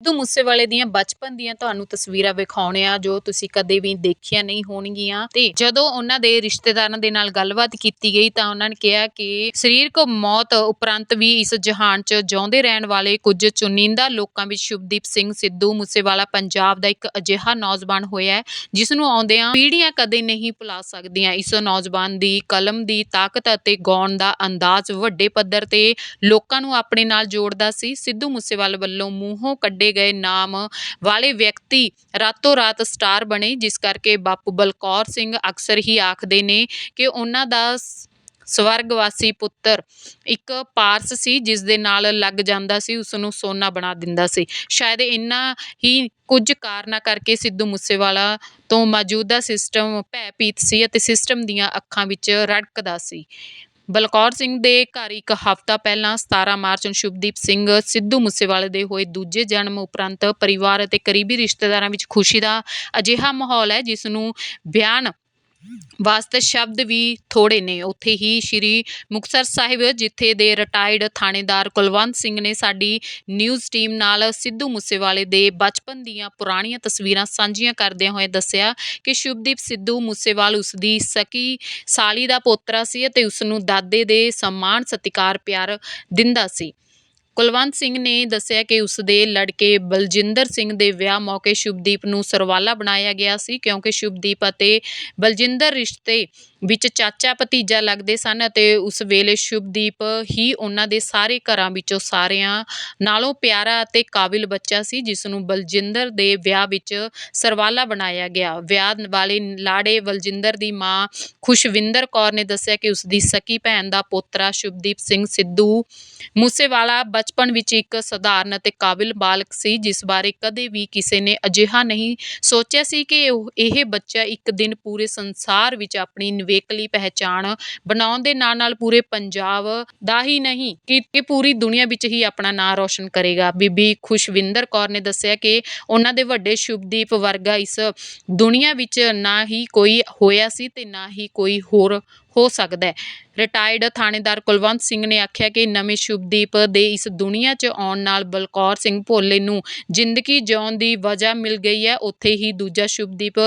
ਸਿੱਧੂ ਮੂਸੇਵਾਲੇ ਦੀਆਂ ਬਚਪਨ ਦੀਆਂ ਤੁਹਾਨੂੰ ਤਸਵੀਰਾਂ ਵਿਖਾਉਣੇ ਆ, ਜੋ ਤੁਸੀਂ ਕਦੇ ਵੀ ਦੇਖੀਆਂ ਨਹੀਂ ਹੋਣਗੀਆਂ। ਤੇ ਜਦੋਂ ਉਹਨਾਂ ਦੇ ਰਿਸ਼ਤੇਦਾਰਾਂ ਦੇ ਨਾਲ ਗੱਲਬਾਤ ਕੀਤੀ ਗਈ, ਤਾਂ ਉਹਨਾਂ ਨੇ ਕਿਹਾ ਕਿ ਸਰੀਰਕ ਮੌਤ ਉਪਰੰਤ ਵੀ ਇਸ ਜਹਾਨ 'ਚ ਜਿਉਂਦੇ ਰਹਿਣ ਵਾਲੇ ਕੁਝ ਚੁਣਿੰਦਾ ਲੋਕਾਂ ਵਿੱਚ ਸ਼ੁਭਦੀਪ ਸਿੰਘ ਸਿੱਧੂ ਮੂਸੇਵਾਲਾ ਪੰਜਾਬ ਦਾ ਇੱਕ ਅਜਿਹਾ ਨੌਜਵਾਨ ਹੋਇਆ ਹੈ, ਜਿਸ ਨੂੰ ਆਉਂਦਿਆਂ ਪੀੜ੍ਹੀਆਂ ਕਦੇ ਨਹੀਂ ਭੁਲਾ ਸਕਦੀਆਂ। ਇਸ ਨੌਜਵਾਨ ਦੀ ਕਲਮ ਦੀ ਤਾਕਤ ਅਤੇ ਗਾਉਣ ਦਾ ਅੰਦਾਜ਼ ਵੱਡੇ ਪੱਧਰ ਤੇ ਲੋਕਾਂ ਨੂੰ ਆਪਣੇ ਨਾਲ ਜੋੜਦਾ ਸੀ। ਸਿੱਧੂ ਮੂਸੇਵਾਲੇ ਵੱਲੋਂ ਮੂੰਹੋਂ ਕੱਢੇ ਗਏ ਨਾਮ ਵਾਲੇ ਵਿਅਕਤੀ ਰਾਤੋਂ ਰਾਤ ਸਟਾਰ ਬਣੇ, ਜਿਸ ਕਰਕੇ ਬਾਪੂ ਬਲਕੌਰ ਸਿੰਘ ਅਕਸਰ ਹੀ ਆਖਦੇ ਨੇ ਕਿ ਉਹਨਾਂ ਦਾ ਸਵਰਗਵਾਸੀ ਪੁੱਤਰ ਇੱਕ ਪਾਰਸ ਸੀ, ਜਿਸ ਦੇ ਨਾਲ ਲੱਗ ਜਾਂਦਾ ਸੀ ਉਸ ਨੂੰ ਸੋਨਾ ਬਣਾ ਦਿੰਦਾ ਸੀ। ਸ਼ਾਇਦ ਇੰਨਾ ਹੀ ਕੁਝ ਕਾਰਨਾਂ ਕਰਕੇ ਸਿੱਧੂ ਮੂਸੇਵਾਲਾ ਤੋਂ ਮੌਜੂਦਾ ਸਿਸਟਮ ਭੈਭੀਤ ਸੀ ਅਤੇ ਸਿਸਟਮ ਦੀਆਂ ਅੱਖਾਂ ਵਿੱਚ ਰੜਕਦਾ ਸੀ। ਬਲਕੌਰ ਸਿੰਘ ਦੇ ਘਰ ਇੱਕ ਹਫ਼ਤਾ ਪਹਿਲਾਂ 17 ਮਾਰਚ ਨੂੰ ਸ਼ੁਭਦੀਪ ਸਿੰਘ ਸਿੱਧੂ ਮੂਸੇਵਾਲੇ ਦੇ ਹੋਏ ਦੂਜੇ ਜਨਮ ਉਪਰੰਤ ਪਰਿਵਾਰ ਅਤੇ ਕਰੀਬੀ ਰਿਸ਼ਤੇਦਾਰਾਂ ਵਿੱਚ ਖੁਸ਼ੀ ਦਾ ਅਜਿਹਾ ਮਾਹੌਲ ਹੈ, ਜਿਸ ਨੂੰ ਬਿਆਨ ਵਾਸਤੇ ਸ਼ਬਦ ਵੀ ਥੋੜੇ ਨੇ। ਉੱਥੇ ਹੀ ਸ਼੍ਰੀ ਮੁਕਤਸਰ ਸਾਹਿਬ, ਜਿੱਥੇ ਦੇ ਰਿਟਾਇਰਡ ਥਾਣੇਦਾਰ ਕੁਲਵੰਤ ਸਿੰਘ ਨੇ ਸਾਡੀ ਨਿਊਜ਼ ਟੀਮ ਨਾਲ ਸਿੱਧੂ ਮੂਸੇਵਾਲੇ ਦੇ ਬਚਪਨ ਦੀਆਂ ਪੁਰਾਣੀਆਂ ਤਸਵੀਰਾਂ ਸਾਂਝੀਆਂ ਕਰਦਿਆਂ ਹੋਏ ਦੱਸਿਆ ਕਿ ਸ਼ੁਭਦੀਪ ਸਿੱਧੂ ਮੂਸੇਵਾਲ ਉਸ ਦੀ ਸਕੀ ਸਾਲੀ ਦਾ ਪੋਤਰਾ ਸੀ ਅਤੇ ਉਸ ਨੂੰ ਦਾਦੇ ਦੇ ਸਨਮਾਨ ਸਤਿਕਾਰ ਪਿਆਰ ਦਿੰਦਾ ਸੀ। ਕੁਲਵੰਤ ਸਿੰਘ ਨੇ ਦੱਸਿਆ ਕਿ ਉਸ ਦੇ ਲੜਕੇ ਬਲਜਿੰਦਰ ਸਿੰਘ ਦੇ ਵਿਆਹ ਮੌਕੇ ਸ਼ੁਭਦੀਪ ਨੂੰ ਸਰਵਾਲਾ ਬਣਾਇਆ ਗਿਆ ਸੀ, ਕਿਉਂਕਿ ਸ਼ੁਭਦੀਪ ਅਤੇ ਬਲਜਿੰਦਰ ਰਿਸ਼ਤੇ ਵਿੱਚ ਚਾਚਾ ਭਤੀਜਾ ਲੱਗਦੇ ਸਨ ਅਤੇ ਉਸ ਵੇਲੇ ਸ਼ੁਭਦੀਪ ਹੀ ਉਹਨਾਂ ਦੇ ਸਾਰੇ ਘਰਾਂ ਵਿੱਚੋਂ ਸਾਰਿਆਂ ਨਾਲੋਂ ਪਿਆਰਾ ਅਤੇ ਕਾਬਿਲ ਬੱਚਾ ਸੀ, ਜਿਸ ਨੂੰ ਬਲਜਿੰਦਰ ਦੇ ਵਿਆਹ ਵਿੱਚ ਸਰਵਾਲਾ ਬਣਾਇਆ ਗਿਆ। ਵਿਆਹ ਵਾਲੇ ਲਾੜੇ ਬਲਜਿੰਦਰ ਦੀ ਮਾਂ ਖੁਸ਼ਵਿੰਦਰ ਕੌਰ ਨੇ ਦੱਸਿਆ ਕਿ ਉਸ ਦੀ ਸਕੀ ਭੈਣ ਦਾ ਪੋਤਰਾ ਸ਼ੁਭਦੀਪ ਸਿੰਘ ਸਿੱਧੂ ਮੂਸੇਵਾਲਾ ਬਚਪਨ ਵਿੱਚ ਇੱਕ ਸਧਾਰਨ ਅਤੇ ਕਾਬਿਲ ਬਾਲਕ ਸੀ, ਜਿਸ ਬਾਰੇ ਕਦੇ ਵੀ ਕਿਸੇ ਨੇ ਅਜਿਹਾ ਨਹੀਂ ਸੋਚਿਆ ਸੀ ਕਿ ਉਹ- ਇਹ ਬੱਚਾ ਇੱਕ ਦਿਨ ਪੂਰੇ ਸੰਸਾਰ ਵਿੱਚ ਆਪਣੀ ਨਿਵੇਕਲੀ ਪਹਿਚਾਣ ਬਣਾਉਣ ਦੇ ਨਾਲ ਨਾਲ ਪੂਰੇ ਪੰਜਾਬ ਦਾ ਹੀ ਨਹੀਂ ਕਿ ਪੂਰੀ ਦੁਨੀਆ ਵਿੱਚ ਹੀ ਆਪਣਾ ਨਾਂ ਰੋਸ਼ਨ ਕਰੇਗਾ। ਬੀਬੀ ਖੁਸ਼ਵਿੰਦਰ ਕੌਰ ਨੇ ਦੱਸਿਆ ਕਿ ਉਹਨਾਂ ਦੇ ਵੱਡੇ ਸ਼ੁਭਦੀਪ ਵਰਗਾ ਇਸ ਦੁਨੀਆ ਵਿੱਚ ਨਾ ਹੀ ਕੋਈ ਹੋਇਆ ਸੀ ਤੇ ਨਾ ਹੀ ਕੋਈ ਹੋਰ ਹੋ ਸਕਦਾ ਹੈ। ਰਿਟਾਇਰਡ ਥਾਣੇਦਾਰ ਕੁਲਵੰਤ ਸਿੰਘ ਨੇ ਆਖਿਆ ਕਿ ਨਵੇਂ ਸ਼ੁਭਦੀਪ ਦੇ ਇਸ ਦੁਨੀਆ 'ਚ ਆਉਣ ਨਾਲ ਬਲਕੌਰ ਸਿੰਘ ਭੋਲੇ ਨੂੰ ਜ਼ਿੰਦਗੀ ਜਿਉਣ ਦੀ ਵਜ੍ਹਾ ਮਿਲ ਗਈ ਹੈ। ਉੱਥੇ ਹੀ ਦੂਜਾ ਸ਼ੁਭਦੀਪ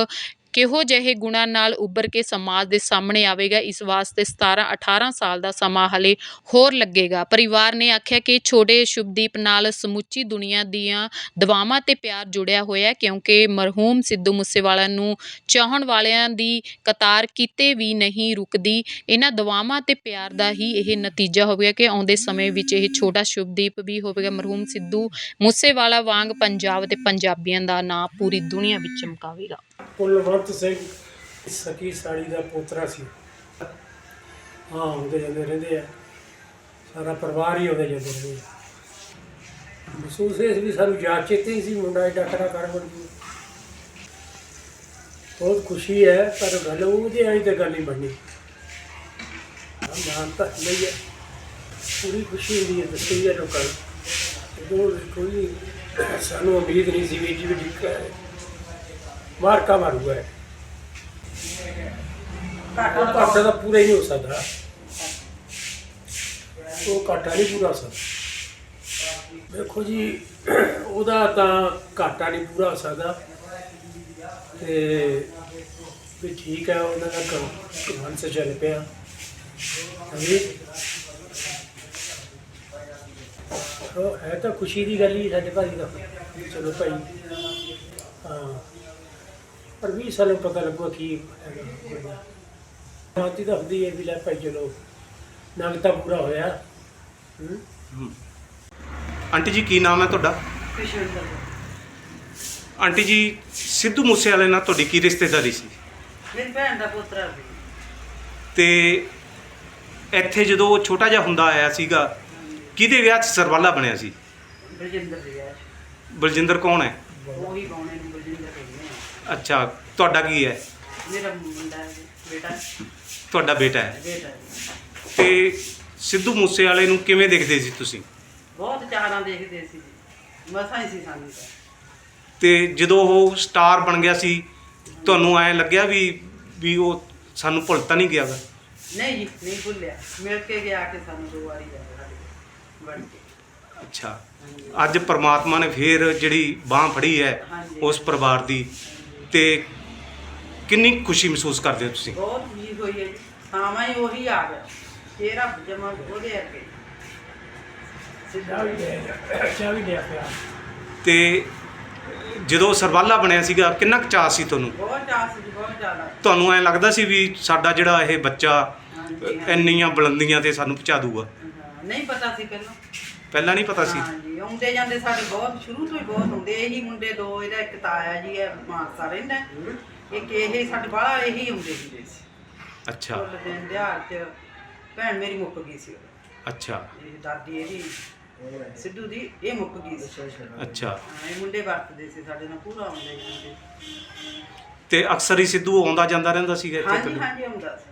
ਕਿਹੋ ਜਿਹੇ ਗੁਣਾਂ ਨਾਲ ਉੱਭਰ ਕੇ ਸਮਾਜ ਦੇ ਸਾਹਮਣੇ ਆਵੇਗਾ, ਇਸ ਵਾਸਤੇ 17 18 ਸਾਲ ਦਾ ਸਮਾਂ ਹਲੇ ਹੋਰ ਲੱਗੇਗਾ। ਪਰਿਵਾਰ ਨੇ ਆਖਿਆ ਕਿ ਛੋਟੇ ਸ਼ੁਭਦੀਪ ਨਾਲ ਸਮੁੱਚੀ ਦੁਨੀਆ ਦੀਆਂ ਦਵਾਵਾਂ ਤੇ ਪਿਆਰ ਜੁੜਿਆ ਹੋਇਆ ਕਿਉਂਕਿ ਮਰਹੂਮ ਸਿੱਧੂ ਮੂਸੇਵਾਲਾ ਨੂੰ ਚਾਹਣ ਵਾਲਿਆਂ ਦੀ ਕਤਾਰ ਕਿਤੇ ਵੀ ਨਹੀਂ ਰੁਕਦੀ। ਇਹਨਾਂ ਦੁਆਵਾਂ ਤੇ ਪਿਆਰ ਦਾ ਹੀ ਇਹ ਨਤੀਜਾ ਹੋਵੇਗਾ ਕਿ ਆਉਂਦੇ ਸਮੇਂ ਵਿੱਚ ਇਹ ਛੋਟਾ ਸ਼ੁਭਦੀਪ ਵੀ ਹੋਵੇਗਾ। ਮਰਹੂਮ ਸਿੱਧੂ ਮੂਸੇਵਾਲਾ ਵਾਂਗ ਪੰਜਾਬ ਤੇ ਪੰਜਾਬੀਆਂ ਦਾ ਨਾਂ ਪੂਰੀ ਦੁਨੀਆ ਵਿੱਚ ਚਮਕਾਵੇਗਾ। ਕੁਲਵੰਤ ਸਿੰਘ ਸਕੀ ਸਾੜੀ ਦਾ ਪੋਤਰਾ ਸੀ। ਹਾਂ, ਆਉਂਦੇ ਜਾਂਦੇ ਰਹਿੰਦੇ ਆ। ਸਾਰਾ ਪਰਿਵਾਰ ਹੀ ਆਉਂਦੇ ਜਾਂਦੇ ਰਹਿੰਦੇ ਆ। ਮਹਿਸੂਸ ਇਹ ਵੀ ਸਾਨੂੰ ਯਾਦ ਚੇਤੇ ਹੀ ਸੀ, ਮੁੰਡਾ ਏਡਾ ਖੜਾ ਕਰ ਬਣ ਗਿਆ ਬਹੁਤ ਖੁਸ਼ੀ ਹੈ, ਪਰ ਗੱਲ ਉਹਦੇ ਆਈ ਤੇ ਗੱਲ ਨਹੀਂ ਬਣਨੀ। ਹਾਂ ਤਾਂ ਲਈ ਹੈ ਪੂਰੀ ਖੁਸ਼ੀ ਹੁੰਦੀ ਹੈ, ਦੱਸੀ ਹੈ ਲੋਕਾਂ ਨੂੰ। ਜਦੋਂ ਕੋਈ ਸਾਨੂੰ ਉਮੀਦ ਨਹੀਂ ਸੀ ਵੀ ਜੀ ਵੀ ਠੀਕ ਹੈ। ਮਾਰਕਾ ਮਾਰੂਗਾ ਇਹ। ਉਹ ਘਾਟਾ ਤਾਂ ਪੂਰਾ ਹੀ ਨਹੀਂ ਹੋ ਸਕਦਾ। ਉਹ ਘਾਟਾ ਨਹੀਂ ਪੂਰਾ ਹੋ ਸਕਦਾ। ਦੇਖੋ ਜੀ, ਉਹਦਾ ਤਾਂ ਘਾਟਾ ਨਹੀਂ ਪੂਰਾ ਹੋ ਸਕਦਾ। ਤੇ ਵੀ ਠੀਕ ਹੈ ਉਹਨਾਂ ਦਾ ਕਮਾਨ ਸੇ ਚੱਲ ਪਿਆ। ਹਾਂਜੀ। ਉਹ ਹੈ ਤਾਂ ਖੁਸ਼ੀ ਦੀ ਗੱਲ ਹੀ, ਸਾਡੇ ਭਾਈ ਦਾ। ਚਲੋ ਭਾਈ। ਹਾਂ। ਪਰ 20 ਸਾਲਾਂ ਪਤਾ ਲੱਗੂਗਾ ਕੀ ਹੈਗਾ ਬਾਤੀ ਤਾਂ ਹੁੰਦੀ ਹੈ ਵੀ ਲੈ ਭਾਈ ਚਲੋ ਨਗ ਤਾਂ ਪੂਰਾ ਹੋਇਆ। ਹੂੰ? ਆਂਟੀ ਜੀ ਕੀ ਨਾਮ ਹੈ ਤੁਹਾਡਾ? ਆਂਟੀ ਜੀ ਸਿੱਧੂ ਮੂਸੇ ਵਾਲੇ ਨਾਲ ਤੁਹਾਡੀ ਕੀ ਰਿਸ਼ਤੇਦਾਰੀ ਸੀ? ਮੇਰੀ ਭੈਣ ਦਾ ਪੁੱਤਰ ਸੀ ਤੇ ਇੱਥੇ ਜਦੋਂ ਉਹ ਛੋਟਾ ਜਿਹਾ ਹੁੰਦਾ ਆਇਆ ਸੀਗਾ ਕਿਹਦੇ ਵਿਆਹ 'ਚ ਸਰਵਾਲਾ ਬਣਿਆ ਸੀ? ਬਲਜਿੰਦਰ ਦੀ ਬਲਜਿੰਦਰ ਕੌਣ ਹੈ? ਉਹੀ ਗਾਉਣੇ ਨੂੰ ਬਲਜਿੰਦਰ। ਅੱਛਾ ਤੁਹਾਡਾ ਕੀ ਹੈ? ਮੇਰਾ ਮੁੰਡਾ ਹੈ ਬੇਟਾ ਤੁਹਾਡਾ ਬੇਟਾ ਹੈ। ਬੇਟਾ। ਤੇ ਸਿੱਧੂ ਮੂਸੇ ਵਾਲੇ ਨੂੰ ਕਿਵੇਂ ਦੇਖਦੇ ਸੀ ਤੁਸੀਂ? ਬਹੁਤ ਚਾਰਾਂ ਦੇਖਦੇ ਸੀ ਜੀ। ਮਸਾਂ ਹੀ ਸੀ ਸਾਨੂੰ ਤਾਂ। ਤੇ ਜਦੋਂ ਉਹ ਸਟਾਰ ਬਣ ਗਿਆ ਸੀ ਤੁਹਾਨੂੰ ਐ ਲੱਗਿਆ ਵੀ ਵੀ ਉਹ ਸਾਨੂੰ ਭੁੱਲ ਤਾਂ ਨਹੀਂ ਗਿਆ ਗਾ ਨਹੀਂ ਜੀ ਨਹੀਂ ਭੁੱਲਿਆ। ਮਿਲ ਕੇ ਗਿਆ ਕਿ ਸਾਨੂੰ ਦੋ ਵਾਰੀ ਕੋਲ, ਬਣ ਕੇ। ਅੱਛਾ। ਅੱਜ ਪ੍ਰਮਾਤਮਾ ਨੇ ਫੇਰ ਜਿਹੜੀ ਬਾਹ ਫੜੀ ਹੈ ਹਾਂਜੀ। ਉਸ ਪਰਿਵਾਰ ਦੀ ਤੇ ਕਿੰਨੀ ਖੁਸ਼ੀ ਮਹਿਸੂਸ ਕਰਦੇ ਹੋ ਤੁਸੀਂ? ਬਹੁਤ ਖੁਸ਼ੀ ਹੋਈ ਹੈ ਜੀ। ਸਾਵਾਂ ਹੀ ਉਹੀ ਆ ਗਿਆ। ਚਿਹਰਾ ਜਮਾ ਉਹਦੇ ਅੱਗੇ। ਚਾਹ ਵੀ ਦੇ ਚਾਹ ਵੀ ਦੇ ਪਿਆ। ਤੇ ਜਦੋਂ ਸਰਵਾਲਾ ਬਣਿਆ ਸੀਗਾ ਕਿੰਨਾ ਕੁ ਚਾਅ ਸੀ ਤੁਹਾਨੂੰ? ਬਹੁਤ ਚਾਸ ਜੀ ਬਹੁਤ ਜ਼ਿਆਦਾ। ਤੁਹਾਨੂੰ ਐ ਲੱਗਦਾ ਸੀ ਵੀ ਸਾਡਾ ਜਿਹੜਾ ਇਹ ਬੱਚਾ ਹਾਂਜੀ, ਇੰਨੀਆਂ ਬੁਲੰਦੀਆਂ ਤੇ ਸਾਨੂੰ ਪਹੁੰਚਾ ਦੂਗਾ ਹਾਂ, ਨਹੀਂ ਪਤਾ ਸੀ ਪਹਿਲਾਂ। ਪਹਿਲਾਂ ਨਹੀਂ ਪਤਾ ਸੀ। ਹਾਂਜੀ ਆਉਂਦੇ ਜਾਂਦੇ ਸਾਡੇ ਬਹੁਤ ਸ਼ੁਰੂ ਤੋਂ ਹੀ ਬਹੁਤ ਹੁੰਦੇ ਇਹੀ ਮੁੰਡੇ ਦੋ ਇਹਦਾ ਇੱਕ ਤਾਇਆ ਜੀ ਹੈ ਮਾਨਸਾ ਰਹਿੰਦਾ ਇੱਕ ਇਹ ਸਾਡੇ ਬਾਹਲਾ ਇਹੀ ਹੁੰਦੇ ਹੁੰਦੇ ਸੀ। ਅੱਛਾ। ਫੁੱਲ ਦਿਨ ਦਿਹਾੜ ਚ ਭੈਣ ਮੇਰੀ ਮੁੱਕ ਗਈ ਸੀ। ਅੱਛਾ। ਇਹ ਦਾਦੀ ਇਹਦੀ ਸਿੱਧੂ ਦੀ ਇਹ ਮੁੱਕ ਗਈ ਸੀ। ਅੱਛਾ। ਹਾਂ, ਇਹ ਮੁੰਡੇ ਵਰਤਦੇ ਸੀ ਸਾਡੇ ਨਾਲ ਪੂਰਾ ਆਉਂਦੇ ਜਾਂਦੇ ਤੇ ਅਕਸਰ ਹੀ ਸਿੱਧੂ ਆਉਂਦਾ ਜਾਂਦਾ ਰਹਿੰਦਾ ਸੀਗਾ ਇੱਥੇ ਹਾਂਜੀ? ਹਾਂਜੀ ਆਉਂਦਾ ਸੀ।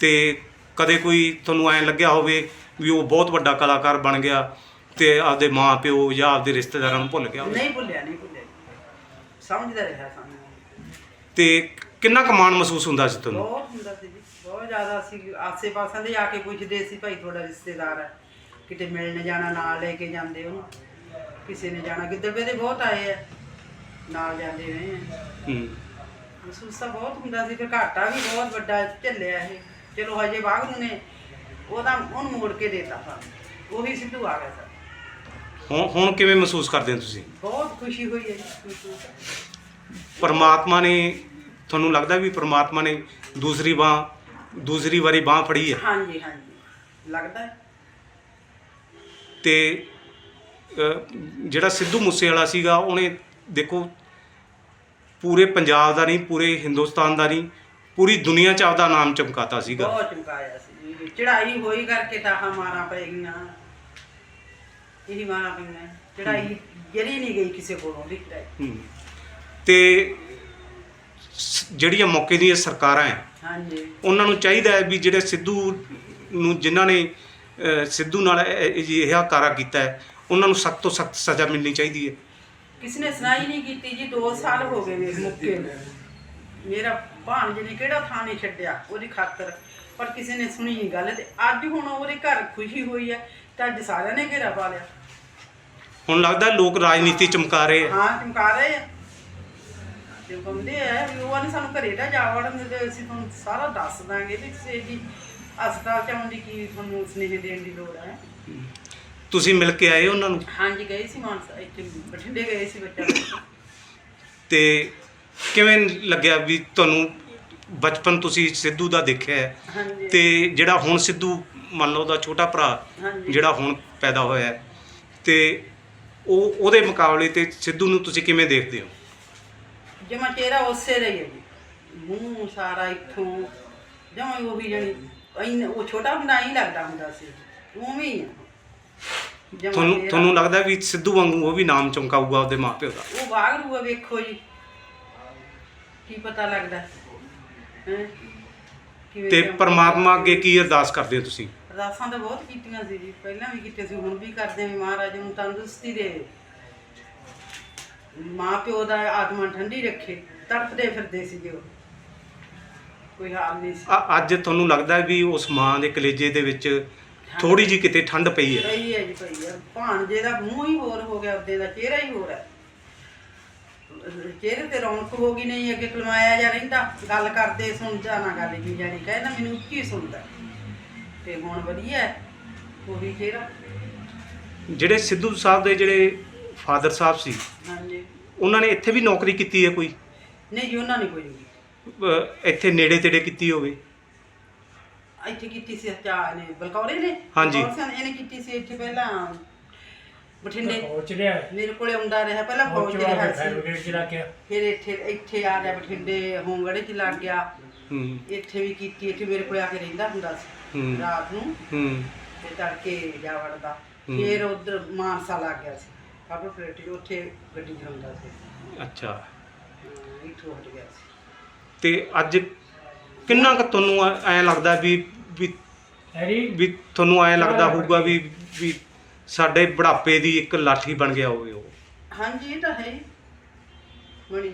ਤੇ ਕਦੇ ਕੋਈ ਤੁਹਾਨੂੰ ਐ ਲੱਗਿਆ ਹੋਵੇ ਵੀ ਉਹ ਬਹੁਤ ਵੱਡਾ ਕਲਾਕਾਰ ਬਣ ਗਿਆ ਤੇ ਆਪਦੇ ਮਾਂ ਪਿਓ ਜਾਂ ਆਪਦੇ ਰਿਸ਼ਤੇਦਾਰਾਂ ਨੂੰ ਭੁੱਲ ਗਿਆ। ਨਹੀਂ ਭੁੱਲਿਆ ਨਹੀਂ ਭੁੱਲਿਆ ਸਮਝਦਾ ਰਿਹਾ ਸਾਨੂੰ। ਤੇ ਕਿੰਨਾ ਕੁ ਮਾਣ ਮਹਿਸੂਸ ਹੁੰਦਾ ਸੀ ਤੁਹਾਨੂੰ? ਬਹੁਤ ਹੁੰਦਾ ਸੀ ਜੀ ਬਹੁਤ ਜ਼ਿਆਦਾ ਸੀ। ਆਸੇ ਪਾਸਾਂ ਦੇ ਆ ਕੇ ਪੁੱਛਦੇ ਸੀ ਭਾਈ ਤੁਹਾਡਾ ਰਿਸ਼ਤੇਦਾਰ ਹੈ। ਕਿਤੇ ਮਿਲਣ ਜਾਣਾ ਨਾਲ ਲੈ ਕੇ ਜਾਂਦੇ ਉਹਨੂੰ ਕਿਸੇ ਨੇ ਜਾਣਾ ਗਿੱਦੜਵੇ ਦੇ ਬਹੁਤ ਆਏ ਆ। ਨਾਲ ਜਾਂਦੇ ਰਹੇ ਆ। ਹੂੰ। ਮਹਿਸੂਸ ਤਾਂ ਬਹੁਤ ਹੁੰਦਾ ਸੀ ਫਿਰ ਘਾਟਾ ਵੀ ਬਹੁਤ ਵੱਡਾ ਝੱਲਿਆ ਇਹ। ਚਲੋ ਹਜੇ ਵਾਗਰੂ ਨੇ ਉਹਦਾ ਉਹਨੂੰ ਮੋੜ ਕੇ ਦੇਤਾ ਸਾਨੂੰ ਉਹੀ ਸਿੱਧੂ ਆ ਗਿਆ ਸਰ। ਹੁਣ ਹੁਣ ਕਿਵੇਂ ਮਹਿਸੂਸ ਕਰਦੇ ਹੋ ਤੁਸੀਂ? ਬਹੁਤ ਖੁਸ਼ੀ ਹੋਈ ਹੈ ਜੀ ਪਰਮਾਤਮਾ ਨੇ ਤੁਹਾਨੂੰ ਲੱਗਦਾ ਵੀ ਪਰਮਾਤਮਾ ਨੇ ਦੂਸਰੀ ਬਾਹ ਦੂਸਰੀ ਵਾਰੀ ਬਾਹ ਫੜੀ ਹੈ? ਹਾਂਜੀ ਹਾਂਜੀ। ਲੱਗਦਾ ਹੈ। ਤੇ ਅ, ਜਿਹੜਾ ਸਿੱਧੂ ਮੂਸੇ ਵਾਲਾ ਸੀਗਾ ਉਹਨੇ ਦੇਖੋ ਪੂਰੇ ਪੰਜਾਬ ਦਾ ਨਹੀਂ ਪੂਰੇ ਹਿੰਦੁਸਤਾਨ ਦਾ ਨਹੀਂ ਪੂਰੀ ਦੁਨੀਆ 'ਚ ਆਪਦਾ ਨਾਮ ਚਮਕਾਤਾ ਸੀਗਾ। ਬਹੁਤ ਚਮਕਾਇਆ ਸੀ। ਚੜਾਈ ਹੋਈ ਕਰਕੇ ਤਾਂ ਆਹ ਮਾਰਾਂ ਪੈ ਗਈਆਂ। ਇਹੀ ਮਾਰਾਂ ਪਈਆਂ। ਚੜਾਈ ਜਰੀ ਨਹੀਂ ਗਈ ਕਿਸੇ ਕੋਲੋਂ ਵੀ ਚੜਾਈ ਹੂੰ। ਤੇ ਸ- ਜਿਹੜੀਆਂ ਮੌਕੇ ਦੀਆਂ ਸਰਕਾਰਾਂ ਹੈ ਹਾਂਜੀ। ਉਹਨਾਂ ਨੂੰ ਚਾਹੀਦਾ ਹੈ ਵੀ ਜਿਹੜੇ ਸਿੱਧੂ ਨੂੰ ਜਿਨ੍ਹਾਂ ਨੇ ਅ, ਸਿੱਧੂ ਨਾਲ ਇਹ- ਇਹ ਕਾਰਾ ਕੀਤਾ ਹੈ ਉਹਨਾਂ ਨੂੰ ਸਖਤ ਤੋਂ ਸਖਤ ਸਜ਼ਾ ਮਿਲਣੀ ਚਾਹੀਦੀ ਹੈ ਕਿਸੇ ਨੇ ਸੁਣਾਈ ਨਹੀਂ ਕੀਤੀ ਜੀ 2 ਸਾਲ ਹੋ ਗਏ ਮੇਰੇ ਮੁੱਕੇ ਨੂੰ। ਮੇਰਾ ਭਾਣਜ ਨੇ ਕਿਹੜਾ ਥਾਂ ਨਹੀਂ ਛੱਡਿਆ ਉਹਦੀ ਖਾਤਰ। ਪਰ ਕਿਸੇ ਨੇ ਸੁਣੀ ਨਹੀਂ ਗੱਲ ਤੇ ਅੱਜ ਹੁਣ ਉਹਦੇ ਘਰ ਖੁਸ਼ੀ ਹੋਈ ਹੈ ਤਾਂ ਅੱਜ ਸਾਰਿਆਂ ਨੇ ਘੇਰਾ ਪਾ ਲਿਆ। ਹੁਣ ਲੱਗਦਾ ਲੋਕ ਰਾਜਨੀਤੀ ਚਮਕਾ ਰਹੇ ਆ। ਹਾਂ ਚਮਕਾ ਰਹੇ ਆ। ਤੇ ਉਹ ਕਹਿੰਦੇ ਆ ਵੀ ਉਹ ਨੇ ਸਾਨੂੰ ਘਰੇ ਤਾਂ ਜਾ ਵੜਨ ਦੇ ਅਸੀਂ ਤੁਹਾਨੂੰ ਸਾਰਾ ਦੱਸ ਦਾਂਗੇ ਵੀ ਕਿਸੇ ਦੀ ਹਸਪਤਾਲ ਚ ਆਉਣ ਦੀ ਕੀ ਤੁਹਾਨੂੰ ਸੁਨੇਹੇ ਦੇਣ ਦੀ ਲੋੜ ਹੈ। ਤੁਸੀਂ ਮਿਲ ਕੇ ਆਏ ਉਹਨਾਂ ਨੂੰ? ਹਾਂਜੀ ਗਏ ਸੀ ਮਾਨਸਾ ਇੱਥੇ ਬਠਿੰਡੇ ਗਏ ਸੀ ਬੱਚਾ। ਤੇ ਕਿਵੇਂ ਲੱਗਿਆ ਵੀ ਤੁਹਾਨੂੰ ਬਚਪਨ ਤੁਸੀਂ ਸਿੱਧੂ ਦਾ ਦੇਖਿਆ ਹੈ? ਹਾਂਜੀ। ਤੇ ਜਿਹੜਾ ਹੁਣ ਸਿੱਧੂ ਮੰਨ ਲਓ ਉਹਦਾ ਛੋਟਾ ਭਰਾ ਹਾਂਜੀ। ਜਿਹੜਾ ਹੁਣ ਪੈਦਾ ਹੋਇਆ ਹੈ ਤੇ ਉਹ ਉਹਦੇ ਮੁਕਾਬਲੇ ਤੇ ਸਿੱਧੂ ਨੂੰ ਤੁਸੀਂ ਕਿਵੇਂ ਦੇਖਦੇ ਹੋ? ਜਮਾ ਚਿਹਰਾ ਉਸੇ ਦਾ ਹੀ ਹੈ ਜੀ। ਮੂੰਹ ਸਾਰਾ ਇੱਥੋਂ ਜਮਾ ਉਹ ਵੀ ਜਣੀ ਇੰਨ- ਉਹ ਛੋਟਾ ਹੁੰਦਾ ਹੀ ਲੱਗਦਾ ਹੁੰਦਾ ਸੀ। ਉਵੇਂ ਹੀ ਆ। ਜਮਾਂ ਤੁਹਾਨੂੰ ਚਿਹਰਾ- ਤੁਹਾਨੂੰ ਲੱਗਦਾ ਵੀ ਸਿੱਧੂ ਵਾਂਗੂ ਉਹ ਵੀ ਨਾਮ ਚਮਕਾਊਗਾ ਉਹਦੇ ਮਾਪਿਓ ਦਾ? ਉਹ ਵਾਗਰੂ ਆ ਵੇਖੋ ਜੀ। ਕੀ ਪਤਾ ਲੱਗਦਾ? ਹੈ? ਕਿਵੇਂ ਤੇ ਪਰਮਾਤਮਾ ਅੱਗੇ ਕੀ ਅਰਦਾਸ ਕਰਦੇ ਹੋ ਤੁਸੀਂ? ਅਰਦਾਸਾਂ ਤਾਂ ਬਹੁਤ ਕੀਤੀਆਂ ਸੀ ਜੀ। ਪਹਿਲਾਂ ਵੀ ਕੀਤੇ ਸੀ ਹੁਣ ਵੀ ਕਰਦੇ ਹਾਂ ਵੀ ਮਹਾਰਾਜ ਨੂੰ ਤੰਦਰੁਸਤੀ ਦੇ ਮਾਂ ਪਿਓ ਦਾ ਆਤਮਾ ਠੰਡੀ ਰੱਖੇ ਤੜਫਦੇ ਫਿਰਦੇ ਸੀ ਜੋ ਕੋਈ ਹਾਲ ਨਹੀਂ ਸੀ। ਅ- ਅੱਜ ਤੁਹਾਨੂੰ ਲੱਗਦਾ ਹੈ ਵੀ ਉਸ ਮਾਂ ਦੇ ਕਲੇਜੇ ਦੇ ਵਿੱਚ ਥੋੜੀ ਜੀ ਕਿਤੇ ਠੰਡ ਪਈ ਹੈ? ਪਈ ਹੈ ਜੀ ਪਈ ਹੈ। ਭਾਣਜੇ ਦਾ ਮੂੰਹ ਹੀ ਹੋਰ ਹੋ ਗਿਆ ਉਹਦੇ ਦਾ ਚਿਹਰਾ ਹੀ ਹੋਰ ਹੈ। ਚਿਹਰੇ ਤੇ ਰੌਣਕ ਹੋ ਗਈ ਨਹੀਂ ਅੱਗੇ ਕਲਮਾਇਆ ਜਾ ਰਹਿੰਦਾ ਗੱਲ ਕਰਦੇ ਸੁਣਦਾ ਨਾ ਗੱਲ ਕੀ ਜਾਣੀ ਕਹਿੰਦਾ ਮੈਨੂੰ ਉੱਚੀ ਸੁਣਦਾ? ਤੇ ਹੁਣ ਵਧੀਆ ਉਹੀ ਚਿਹਰਾ। ਜਿਹੜੇ ਸਿੱਧੂ ਸਾਹਿਬ ਦੇ ਜਿਹੜੇ ਫਾਦਰ ਸਾਹਿਬ ਸੀ ਹਾਂਜੀ। ਉਹਨਾਂ ਨੇ ਇੱਥੇ ਵੀ ਨੌਕਰੀ ਕੀਤੀ ਹੈ ਕੋਈ? ਨਹੀਂ ਜੀ ਉਹਨਾਂ ਨੇ ਕੋਈ ਨਹੀਂ ਕੀਤੀ। ਅ, ਇੱਥੇ ਨੇੜੇ ਤੇੜੇ ਕੀਤੀ ਹੋਵੇ? ਇੱਥੇ ਕੀਤੀ ਸੀ ਚਾਹ ਨੇ ਬਲਕੌਰੇ ਨੇ? ਹਾਂਜੀ। ਬਲਕੌਰ ਸਿੰਘ ਇਹਨੇ ਕੀਤੀ ਸੀ ਇੱਥੇ ਪਹਿਲਾਂ। ਬਠਿੰਡੇ। ਪਹੁੰਚ ਰਿਹਾ ਮੇਰੇ ਕੋਲੇ ਆਉਂਦਾ ਰਿਹਾ ਪਹਿਲਾਂ ਫੌਜ ਪਹੁੰਚ ਚ ਰਿਹਾ ਸੀ। ਬ੍ਰਿਗੇਡ ਚ ਲੱਗ ਗਿਆ। ਫਿਰ ਇੱਥੇ ਇੱਥੇ ਆ ਗਿਆ ਬਠਿੰਡੇ ਹੋਂਗੜੇ ਚ ਲੱਗ ਗਿਆ। ਹੂੰ। ਇੱਥੇ ਵੀ ਕੀਤੀ ਇੱਥੇ ਮੇਰੇ ਕੋਲੇ ਆ ਕੇ ਰਹਿੰਦਾ ਹੁੰਦਾ ਸੀ ਰਾਤ ਨੂੰ। ਹੂੰ। ਤੇ ਤੜਕੇ ਜਾ ਵੜਦਾ। ਫਿਰ ਉਧਰ ਮਾਨਸਾ ਲੱਗ ਗਿਆ ਸੀ। ਕਾਬਲ ਫਲੇਟੀ ਉੱਥੇ ਗੱਡੀ ਚਲਾਉਂਦਾ ਸੀ। ਅੱਛਾ। ਇੱਥੋਂ ਹਟ ਗਿਆ ਸੀ। ਤੇ ਅੱਜ ਕਿੰਨਾ ਕੁ ਤੁਹਾਨੂੰ ਐ ਲੱਗਦਾ ਵੀ ਵੀ ਹੈਰੀ? ਵੀ ਤੁਹਾਨੂੰ ਐ ਲੱਗਦਾ ਹੋਊਗਾ ਵੀ ਵੀ ਸਾਡੇ ਬੁਢਾਪੇ ਦੀ ਇੱਕ ਲਾਠੀ ਬਣ ਗਿਆ ਹੋਵੇ ਉਹ। ਹਾਂਜੀ ਇਹ ਤਾਂ ਹੈ ਬਣੀ